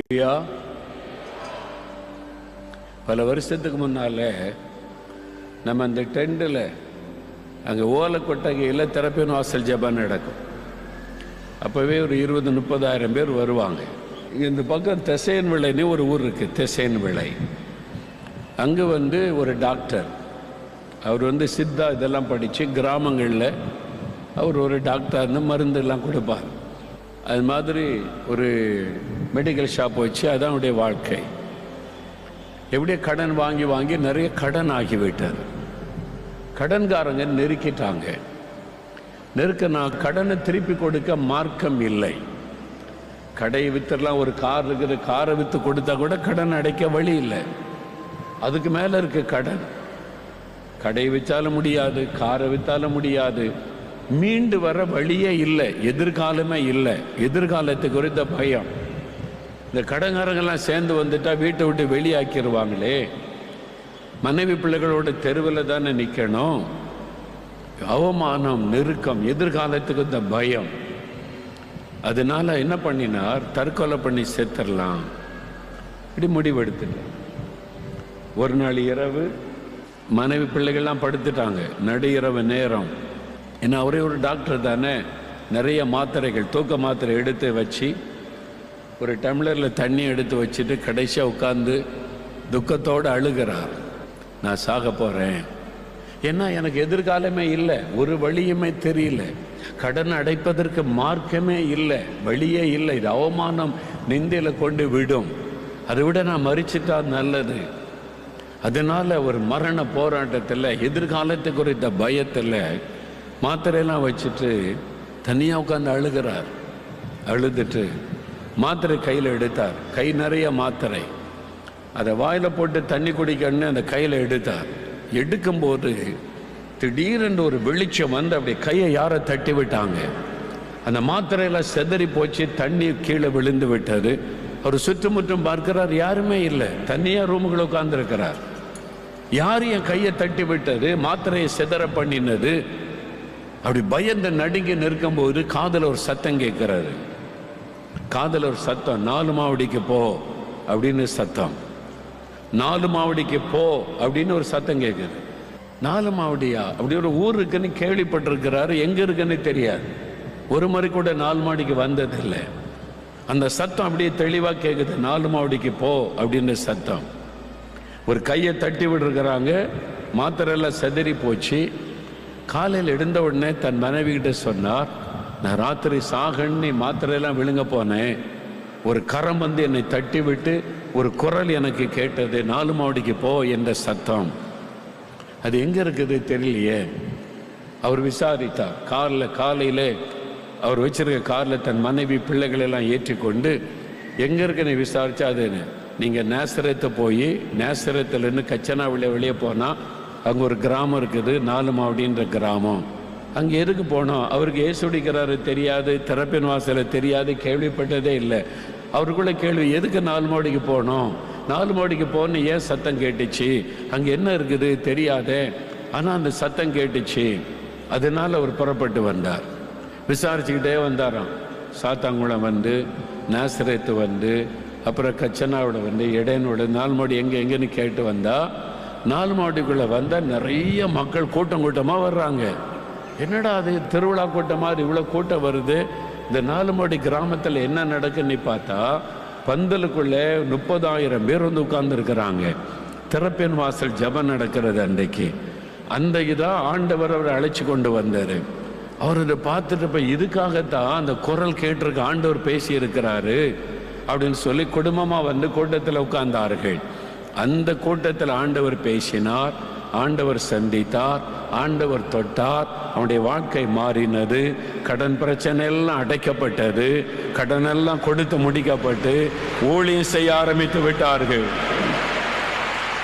ஐயா பல வருஷத்துக்கு முன்னால நம்ம அந்த டெண்டில் அங்கே ஓலக்கொட்டகையில் திறப்பின் வாசல் ஜெபம் நடக்கும். அப்போவே ஒரு இருபது முப்பதாயிரம் பேர் வருவாங்க. இந்த பக்கம் தெசையன் விளைன்னு ஒரு ஊர் இருக்குது தெசையன் விளை. அங்கே வந்து ஒரு டாக்டர். அவர் வந்து சித்தா இதெல்லாம் படித்து கிராமங்களில் அவர் ஒரு டாக்டர்னு மருந்து மருந்தெல்லாம் கொடுப்பார். அது மாதிரி ஒரு மெடிக்கல் ஷாப் வச்சு அதான் அவருடைய வாழ்க்கை. எப்படியோ கடன் வாங்கி வாங்கி நிறைய கடன் ஆகிவிட்டார் கடன்காரங்க நெருக்கிட்டாங்க. நெருக்க நான் கடனை திருப்பி கொடுக்க மார்க்கம் இல்லை. கடையை வித்துடலாம் ஒரு கார் இருக்குது காரை வித்து கொடுத்தா கூட கடன் அடைக்க வழி இல்லை. அதுக்கு மேலே இருக்கு கடன். கடை விற்றாலும் முடியாது காரை விற்றாலும் முடியாது. மீண்டு வர வழியே இல்லை எதிர்காலமே இல்லை. எதிர்காலத்து குறித்த பயம். இந்த கடங்காரங்கெல்லாம் சேர்ந்து வந்துட்டா வீட்டை விட்டு வெளியாக்கிடுவாங்களே மனைவி பிள்ளைகளோட தெருவில் தானே நிற்கணும் அவமானம் நெருக்கம் எதிர்காலத்துக்கு இந்த பயம். அதனால என்ன பண்ணினார்? தற்கொலை பண்ணி சேர்த்துடலாம் இப்படி முடிவெடுத்துட்டார். ஒரு நாள் இரவு மனைவி பிள்ளைகள்லாம் படுத்துட்டாங்க. நடு இரவு நேரம். ஏன்னா அவரே ஒரு டாக்டர் தானே. நிறைய மாத்திரைகள் தூக்க மாத்திரை எடுத்து வச்சு ஒரு டம்ளரில் தண்ணி எடுத்து வச்சுட்டு கடைசியாக உட்காந்து துக்கத்தோடு அழுகிறார் நான் சாக போகிறேன் ஏன்னா எனக்கு எதிர்காலமே இல்லை. ஒரு வழியுமே தெரியல. கடன் அடைப்பதற்கு மார்க்கமே இல்லை. வழியே இல்லை. இது அவமானம் நிந்தையில் கொண்டு விடும். அதை விட நான் மறிச்சிட்டா நல்லது. அதனால ஒரு மரண போராட்டத்தில் எதிர்காலத்தை குறித்த பயத்தில் மாத்திரையெல்லாம் வச்சுட்டு தனியாக உட்காந்து அழுகிறார். அழுதுட்டு மாத்திரை கையில் எடுத்தார். கை நிறைய மாத்திரை. அதை வாயில் போட்டு தண்ணி குடிக்கணும்னு அந்த கையில் எடுத்தார். எடுக்கும்போது திடீரென்று ஒரு வெளிச்சம் வந்து அப்படி கையை யாரை தட்டி விட்டாங்க. அந்த மாத்திரையெல்லாம் செதறி போச்சு தண்ணி கீழே விழுந்து விட்டது. அவர் சுற்றுமுற்றும் பார்க்கிறார் யாருமே இல்லை. தனியாக ரூமுக்குள்ள உட்கார்ந்துருக்கிறார். யார் என் கையை தட்டி விட்டது? மாத்திரையை செதற பண்ணினது. அப்படி பயந்து நடுங்கி நிற்கும்போது காதில் ஒரு சத்தம் கேட்கிறாரு. காதல ஒரு சத்தம் நாலு மாவடிக்கு போ அப்படின்னு சத்தம். நாலு மாவடிக்கு போ அப்படின்னு ஒரு சத்தம் கேட்குது நாலு மாவடியா? அப்படி ஒரு ஊர் இருக்குன்னு கேள்விப்பட்டிருக்கிறாரு எங்க இருக்குன்னு தெரியாது. ஒரு முறை கூட நாலு மாடிக்கு வந்ததில்லை. அந்த சத்தம் அப்படியே தெளிவாக கேட்குது நாலு மாவடிக்கு போ அப்படின்னு சத்தம். ஒரு கையை தட்டி விடுறாங்க மாத்திரையெல்லாம் செதறி போச்சு. காலையில் எழுந்த உடனே தன் மனைவி கிட்ட சொன்னார் நான் ராத்திரி சாகன்னு மாத்திரையெல்லாம் விழுங்க போனேன். ஒரு கரம் வந்து என்னை தட்டி விட்டு ஒரு குரல் எனக்கு கேட்டது நாலு மாவடிக்கு போ என்ற சத்தம். அது எங்கே இருக்குது தெரியலையே. அவர் விசாரித்தார். காரில் காலையில் அவர் வச்சிருக்க காரில் தன் மனைவி பிள்ளைகளெல்லாம் ஏற்றிக்கொண்டு ஏற்றிக்கொண்டு எங்க இருக்குன்னு விசாரிச்சா அது நீங்கள் நேசரத்தை போய் நேசரத்துலேருந்து கச்சனாவில வெளியே போனால் அங்கே ஒரு கிராமம் இருக்குது நாலு மாவடின்ற கிராமம். அங்கே எதுக்கு போனோம்? அவருக்கு ஏசுடிக்கிறாரு தெரியாது திறப்பின் வாசலை தெரியாது கேள்விப்பட்டதே இல்லை. அவருக்குள்ள கேள்வி எதுக்கு நாலு மாடிக்கு போனோம்? நாலு மாடிக்கு போகணும் ஏன் சத்தம் கேட்டுச்சு? அங்கே என்ன இருக்குது? தெரியாதே. ஆனால் அந்த சத்தம் கேட்டுச்சு. அதனால அவர் புறப்பட்டு வந்தார். விசாரிச்சுக்கிட்டே வந்தாராம். சாத்தாங்குளம் வந்து நேசரத்து வந்து அப்புறம் கச்சனாவோட வந்து இடையனோட நாலு மாடி எங்கே எங்கேன்னு கேட்டு வந்தால் நாலு மாடிக்குள்ளே வந்தால் நிறைய மக்கள் கூட்டம் கூட்டமாக வர்றாங்க. என்னடா அது திருவிழா கூட்டம் மாதிரி இவ்வளோ கூட்டம் வருது? இந்த நாலுமடி கிராமத்தில் என்ன நடக்குன்னு பார்த்தா பந்தலுக்குள்ளே முப்பதாயிரம் பேர் வந்து உட்கார்ந்துருக்கிறாங்க திறப்பின் வாசல் ஜபம் நடக்கிறது அன்றைக்கு. அந்த இதாக ஆண்டவர் அவரை அழைச்சி கொண்டு வந்தார். அவர் இதை பார்த்துட்டு இப்போ இதுக்காகத்தான் அந்த குரல் கேட்டிருக்க ஆண்டவர் பேசி இருக்கிறாரு அப்படின்னு சொல்லி குடும்பமாக வந்து கூட்டத்தில் உட்கார்ந்தார்கள். அந்த கூட்டத்தில் ஆண்டவர் பேசினார். ஆண்டவர் சந்தித்தார் ஆண்டவர் தொட்டார் அவனுடைய வாழ்க்கை மாறினது கடன் பிரச்சனை எல்லாம் அடைக்கப்பட்டது கடன் எல்லாம் கொடுத்து முடிக்கப்பட்டு ஊழியம் செய்ய ஆரம்பித்து விட்டார்கள்.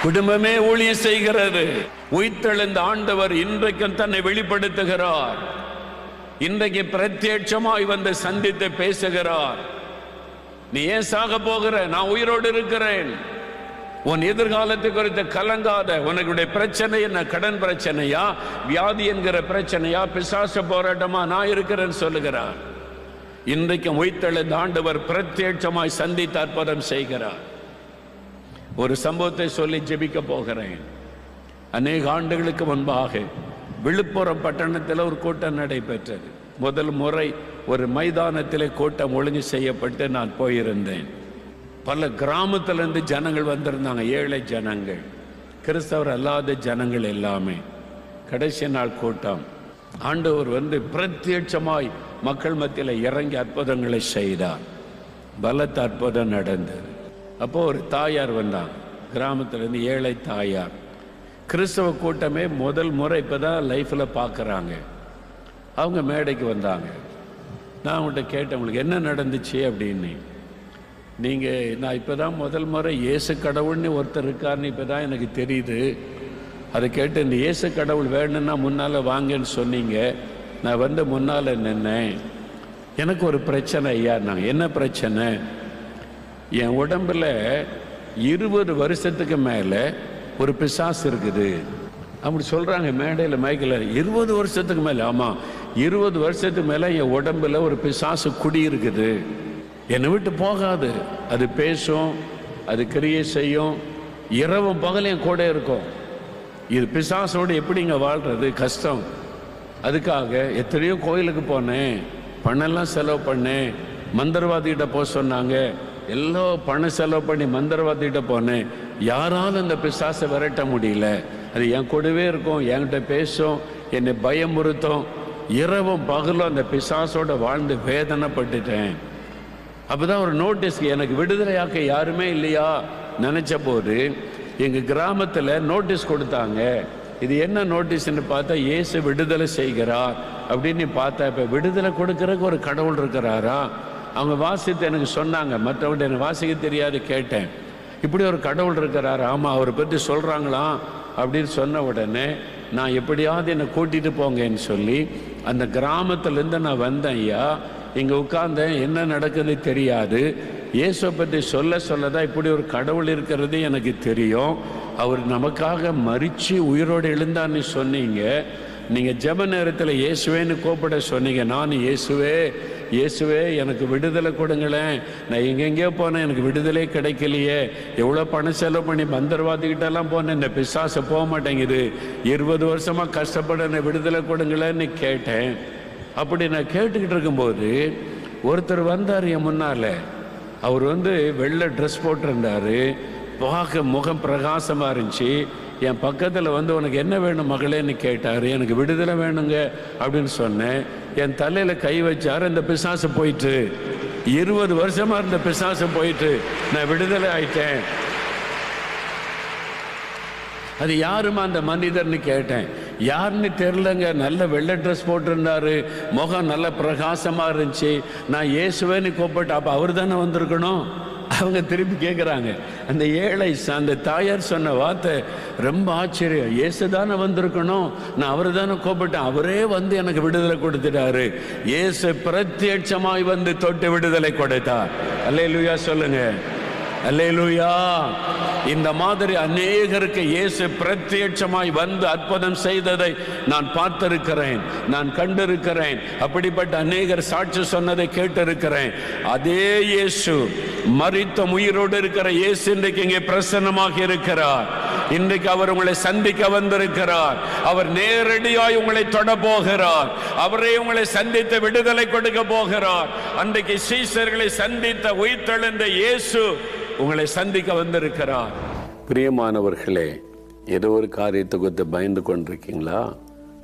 குடும்பமே ஊழியம் செய்கிறது. உயிர்த்தெழுந்த ஆண்டவர் இன்றைக்கும் தன்னை வெளிப்படுத்துகிறார். இன்றைக்கு பிரத்யட்சமாய் வந்து சந்தித்து பேசுகிறார். நீ ஏன் சாக போகிற? நான் உயிரோடு இருக்கிறேன். உன் எதிர்காலத்தை குறித்து கலங்காத உனக்குடைய பிரச்சனை என்ன? கடன் பிரச்சனையா? வியாதி என்கிற பிரச்சனையா? பிசாச போராட்டமா? நான் இருக்கிறேன்னு சொல்லுகிறார். இன்றைக்கும் உயிர்த்தெழுந்த ஆண்டவர் பிரத்யட்சமாய் சந்தித்து அற்புதம் செய்கிறார். ஒரு சம்பவத்தை சொல்லி ஜெபிக்க போகிறேன். அநேக ஆண்டுகளுக்கு முன்பாக விழுப்புரம் பட்டணத்தில் ஒரு கூட்டம் நடைபெற்றது. முதல் முறை ஒரு மைதானத்திலே கூட்டம் ஒழுங்கு செய்யப்பட்டு நான் போயிருந்தேன். பல கிராமத்திலிருந்து ஜனங்கள் வந்திருந்தாங்க. ஏழை ஜனங்கள். கிறிஸ்தவர் அல்லாத ஜனங்கள் எல்லாமே. கடைசி நாள் கூட்டம். ஆண்டவர் வந்து பிரத்யட்சமாய் மக்கள் மத்தியில் இறங்கி அற்புதங்களை செய்தார். பலத்த அற்புதம் நடந்தது. அப்போ ஒரு தாயார் வந்தாங்க கிராமத்திலேருந்து ஏழை தாயார். கிறிஸ்தவ கூட்டமே முதல் முறை இப்போ தான் லைஃப்பில் பார்க்குறாங்க அவங்க மேடைக்கு வந்தாங்க. நான் அவங்கள்ட்ட கேட்டேன் உங்களுக்கு என்ன நடந்துச்சு? அப்படின்னு. நீங்கள் நான் இப்போ தான் முதல் முறை இயேசு கடவுள்னு ஒருத்தர் இருக்காருன்னு இப்போ தான் எனக்கு தெரியுது. அதை கேட்டு இந்த இயேசு கடவுள் வேணும்னா முன்னால் வாங்கன்னு சொன்னீங்க. நான் வந்து முன்னால் நின்னேன். எனக்கு ஒரு பிரச்சனை ஐயா நான் என்ன பிரச்சனை? என் உடம்புல இருபது வருஷத்துக்கு மேலே ஒரு பிசாசு இருக்குது. அப்படி சொல்கிறாங்க மேடையில் மைக்கில் இருபது வருஷத்துக்கு மேலே ஆமாம் இருபது வருஷத்துக்கு மேலே என் உடம்புல ஒரு பிசாசு குடி இருக்குது. என்னை விட்டு போகாது. அது பேசும் அது கிரியை செய்யும். இரவும் பகலையும் கூட இருக்கும். இது பிசாசோடு எப்படிங்க வாழ்றது? கஷ்டம். அதுக்காக எத்தனையோ கோயிலுக்கு போனேன். பணம்லாம் செலவு பண்ணேன். மந்திரவாதிகிட்ட போக சொன்னாங்க. எல்லாம் பணம் செலவு பண்ணி மந்திரவாதிகிட்ட போனேன். யாராலும் அந்த பிசாசை விரட்ட முடியல. அது என் கூடவே இருக்கும் என்கிட்ட பேசும் என்னை பயமுறுத்தும். இரவும் பகலும் அந்த பிசாசோட வாழ்ந்து வேதனைப்பட்டுட்டேன். அப்பதான் ஒரு நோட்டீஸ் எனக்கு விடுதலையாக்க யாருமே இல்லையா? நினைச்ச போது எங்க கிராமத்துல நோட்டீஸ் கொடுத்தாங்க. இது என்ன நோட்டீஸ்னு பார்த்தா இயேசு விடுதலை செய்கிறார். அப்படின்னு பார்த்தா இப்ப விடுதலை கொடுக்கறதுக்கு ஒரு கடவுள் இருக்கிறாரா? அவங்க வாசித்து எனக்கு சொன்னாங்க. மற்றவங்க எனக்கு வாசிக்க தெரியாது கேட்டேன். இப்படி ஒரு கடவுள் இருக்கிறாரு. ஆமா அவரை பற்றி சொல்றாங்களாம் அப்படின்னு சொன்ன உடனே நான் எப்படியாவது என்னை கூட்டிட்டு போங்கன்னு சொல்லி அந்த கிராமத்துலேருந்து நான் வந்தேன் ஐயா. இங்கே உட்கார்ந்தேன் என்ன நடக்குது தெரியாது. இயேசுவை பற்றி சொல்ல சொல்ல தான் இப்படி ஒரு கடவுள் இருக்கிறது எனக்கு தெரியும். அவர் நமக்காக மறித்து உயிரோடு எழுந்தான்னு சொன்னீங்க. நீங்கள் ஜெப நேரத்தில் இயேசுவேன்னு கூப்பிட சொன்னீங்க. நான் இயேசுவே இயேசுவே எனக்கு விடுதலை கொடுங்களேன். நான் எங்கெங்கேயோ போனேன் எனக்கு விடுதலை கிடைக்கலையே. எவ்வளோ பணம் செலவு பண்ணி மந்திரவாதிகிட்டெல்லாம் போனேன். இந்த பிசாசு போக மாட்டேங்குது. இருபது வருஷமாக கஷ்டப்பட என்னை விடுதலை கொடுங்களேன்னு கேட்டேன். அப்படி நான் கேட்டுக்கிட்டு இருக்கும்போது ஒருத்தர் வந்தார் என் முன்னால். அவர் வந்து வெள்ளை ட்ரெஸ் போட்டிருந்தாரு. பார்க்க முகம் பிரகாசமாக இருந்துச்சு. என் பக்கத்தில் வந்து உனக்கு என்ன வேணும் மகளேன்னு கேட்டார். எனக்கு விடுதலை வேணுங்க அப்படின்னு சொன்னேன். என் தலையில் கை வச்சார். இந்த பிசாசு போயிட்டு. இருபது வருஷமாக இருந்த பிசாசு போயிட்டு. நான் விடுதலை ஆயிட்டேன். அது யாருமா அந்த மனிதர்னு கேட்டேன். யாருன்னு தெரிலங்க நல்ல வெள்ளை ட்ரெஸ் போட்டிருந்தாரு. முகம் நல்ல பிரகாசமாக இருந்துச்சு. நான் இயேசுவேன்னு கூப்பிட்டு அப்போ அவர் தானே வந்திருக்கணும்? அவங்க திருப்பி கேட்குறாங்க அந்த ஏழை அந்த தாயார் சொன்ன வார்த்தை ரொம்ப ஆச்சரியம். இயேசு தானே வந்திருக்கணும். நான் அவர் தானே கூப்பிட்டேன். அவரே வந்து எனக்கு விடுதலை கொடுத்துட்டாரு. இயேசு பிரத்யட்சமாய் வந்து தொட்டு விடுதலை கொடுத்தார். அல்லையா சொல்லுங்கள் அல்லேலூயா. இந்த மாதிரி அநேகருக்கு இயேசு பிரத்யட்சமாய் வந்து அற்புதம் செய்ததை நான் பார்த்திருக்கிறேன் நான் கண்டிருக்கிறேன். அப்படிப்பட்ட அநேகர் சாட்சி சொன்னதை கேட்டிருக்கிறேன். அதே இயேசு மறித்த உயிரோடு இருக்கிற இயேசு இன்றைக்கு இங்கே பிரசன்னமாக இருக்கிறார். இன்றைக்கு அவர் உங்களை சந்திக்க வந்திருக்கிறார். அவர் நேரடியாய் உங்களை தொட போகிறார். அவரே உங்களை சந்தித்து விடுதலை கொடுக்க போகிறார். அன்றைக்கு சீசர்களை சந்தித்த உயிர்த்தெழுந்த இயேசு உங்களை சந்திக்க வந்திருக்கிறார். பிரியமானவர்களே ஏதோ ஒரு காரியத்தை குறித்து பயந்து கொண்டிருக்கீங்களா?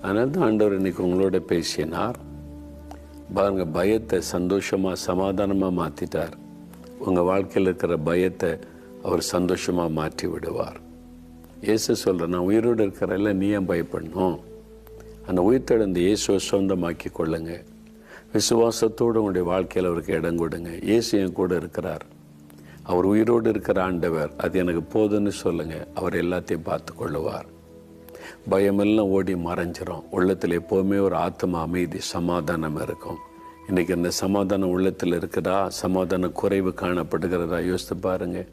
அதனால தான் ஆண்டவர் இன்னைக்கு உங்களோட பேசினார். பாருங்க பயத்தை சந்தோஷமா சமாதானமா மாத்திட்டார். உங்க வாழ்க்கையில் இருக்கிற பயத்தை அவர் சந்தோஷமா மாற்றி விடுவார். இயேசு சொல்ற நான் உயிரோடு இருக்கிறல்ல நீ ஏன் பயப்படணும்? அந்த உயிர்த்தெழுந்த இயேசுவை சொந்தமாக்கி கொள்ளுங்க. விசுவாசத்தோடு உங்களுடைய வாழ்க்கையில் அவருக்கு இடம் கொடுங்க. இயேசு என் கூட இருக்கிறார். அவர் உயிரோடு இருக்கிற ஆண்டவர் அது எனக்கு போதுன்னு சொல்லுங்கள் அவர் எல்லாத்தையும் பார்த்து கொள்ளுவார். பயமெல்லாம் ஓடி மறைஞ்சிரும். உள்ளத்தில் எப்போவுமே ஒரு ஆத்மா அமைதி சமாதானம் இருக்கும். இன்றைக்கி இந்த சமாதானம் உள்ளத்தில் இருக்குதா? சமாதான குறைவு காணப்படுகிறதா? யோசித்து பாருங்க.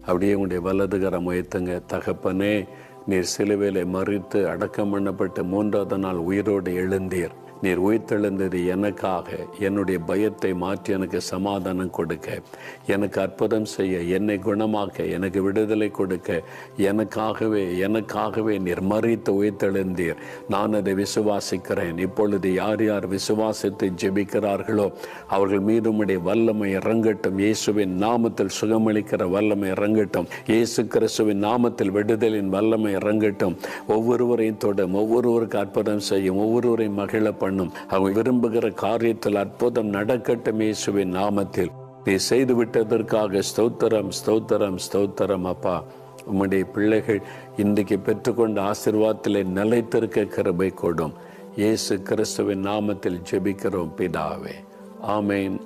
அப்படியே உங்களுடைய வலதுகரம் உயர்த்துங்க. தகப்பனே நீர் சிலுவையில் மறித்து அடக்கம் பண்ணப்பட்டு மூன்றாவது நாள் உயிரோடு எழுந்தீர். நீர் உயிர்த்தெழுந்தது எனக்காக என்னுடைய பயத்தை மாற்றி எனக்கு சமாதானம் கொடுக்க. எனக்கு அற்புதம் செய்ய என்னை குணமாக்க எனக்கு விடுதலை கொடுக்க. எனக்காகவே எனக்காகவே நீர் மறித்து உயிர்த்தெழுந்தீர். நான் அதை விசுவாசிக்கிறேன். இப்பொழுது யார் யார் விசுவாசித்து ஜெபிக்கிறார்களோ அவர்கள் மீது வல்லமை இறங்கட்டும். இயேசுவின் நாமத்தில் சுகமளிக்கிற வல்லமை இறங்கட்டும். இயேசு கிறிஸ்துவின் நாமத்தில் விடுதலின் வல்லமை இறங்கட்டும். ஒவ்வொருவரையும் தொடும் ஒவ்வொருவருக்கு அற்புதம் செய்யும் ஒவ்வொருவரையும் மகிழ பண்ணும். அவங்க விரும்புகிற காரியத்தில் அற்புதம் நடக்கட்டும் இயேசுவின் நாமத்தில். நீ செய்து விட்டதற்காக ஸ்தோத்திரம் ஸ்தோத்திரம் ஸ்தோத்திரம் அப்பா. உம்முடைய பிள்ளைகள் இன்றைக்கு பெற்றுக்கொண்ட ஆசிர்வாதத்திலே நிலைத்திருக்க கிருபை கொடும். இயேசு கிறிஸ்துவின் நாமத்தில் ஜெபிக்கிறோம் பிதாவே. ஆமேன்.